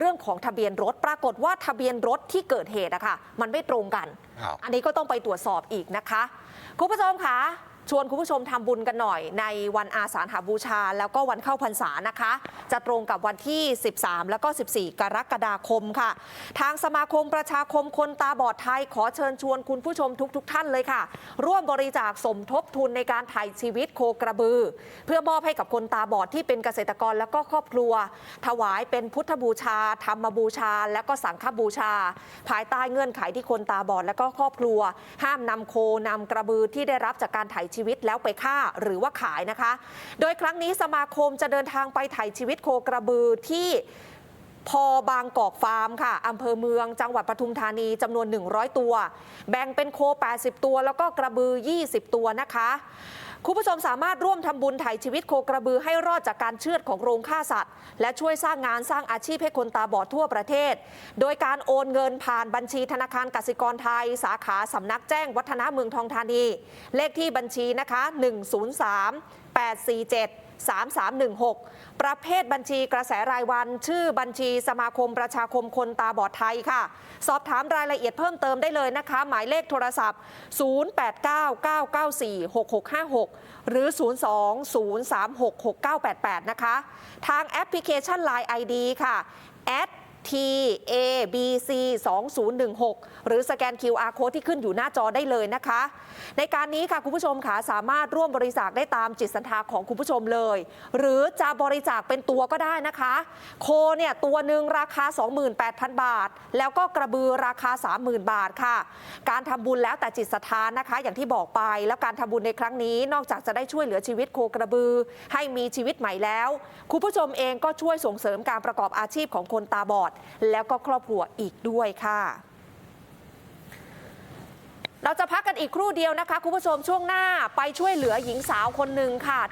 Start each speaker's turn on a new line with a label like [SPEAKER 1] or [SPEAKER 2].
[SPEAKER 1] เรื่องของทะเบียนรถปรากฏว่าทะเบียนรถที่เกิดเหตุอะค่ะมันไม่ตรงกัน
[SPEAKER 2] ครับ
[SPEAKER 1] อันนี้ก็ต้องไปตรวจสอบอีกนะคะ คุณผู้ชมคะ ชวนคุณผู้ชมทำบุญกันหน่อยในวันอาสาฬหบูชา แล้วก็วันเข้าพรรษานะคะ จะตรงกับวันที่ 13 แล้วก็ 14 กรกฎาคมค่ะ ทางสมาคมประชาคมคนตาบอดไทย ขอเชิญชวนคุณผู้ชมทุกๆท่านเลยค่ะ ร่วมบริจาคสมทบทุนในการถ่ายชีวิตโคกระบือ เพื่อมอบให้กับคนตาบอดที่เป็นเกษตรกรแล้วก็ครอบครัว ถวายเป็นพุทธบูชา ธรรมบูชา และก็สังฆบูชา ภายใต้เงื่อนไขที่คนตาบอดและก็ครอบครัว ห้ามนำโคนำกระบือที่ได้รับจากการถ่ายชีวิตแล้วไปฆ่าหรือว่าขายนะคะ โดยครั้งนี้สมาคมจะเดินทางไปถ่ายชีวิตโคกระบือที่ พอบางกอกฟาร์มค่ะอำเภอเมืองจังหวัดปทุมธานีจำนวน 100 ตัว แบ่งเป็นโค 80 ตัว แล้วก็กระบือ 20 ตัวนะคะคุณผู้ชมสามารถร่วมทำบุญไถ่ชีวิตโคกระบือให้รอดจากการเชือดของโรงฆ่าสัตว์ และช่วยสร้างงานสร้างอาชีพให้คนตาบอดทั่วประเทศ โดยการโอนเงินผ่านบัญชีธนาคารกสิกรไทย สาขาสำนักแจ้งวัฒนาเมืองทองธานี เลขที่บัญชีนะคะ 103 847 3316 ประเภทบัญชีกระแสรายวัน ชื่อบัญชีสมาคมประชาคมคนตาบอดไทยค่ะ สอบถามรายละเอียดเพิ่มเติมได้เลยนะคะ หมายเลขโทรศัพท์ 0899946656 หรือ 02-036-6988 นะคะ ทางแอปพลิเคชัน Line ID ค่ะ TABC 2016 หรือสแกน QR code ที่ขึ้นอยู่หน้าจอได้เลยนะคะ ในการนี้ค่ะคุณผู้ชมค่ะสามารถร่วมบริจาคได้ตามจิตศรัทธาของคุณผู้ชมเลย หรือจะบริจาคเป็นตัวก็ได้นะคะ โคเนี่ยตัวหนึ่งราคา 28,000 บาท แล้วก็กระบือราคา 30,000 บาทค่ะ การทำบุญแล้วแต่จิตศรัทธานะคะ อย่างที่บอกไปแล้วการทำบุญในครั้งนี้ นอกจากจะได้ช่วยเหลือชีวิตโคกระบือ ให้มีชีวิตใหม่แล้ว คุณผู้ชมเองก็ช่วยส่งเสริมการประกอบอาชีพของคนตาบอดด แล้วก็ครอบครัวอีกด้วยค่ะ เราจะพักกันอีกครู่เดียวนะคะ คุณผู้ชมช่วงหน้าไปช่วยเหลือหญิงสาวคนหนึ่งค่ะ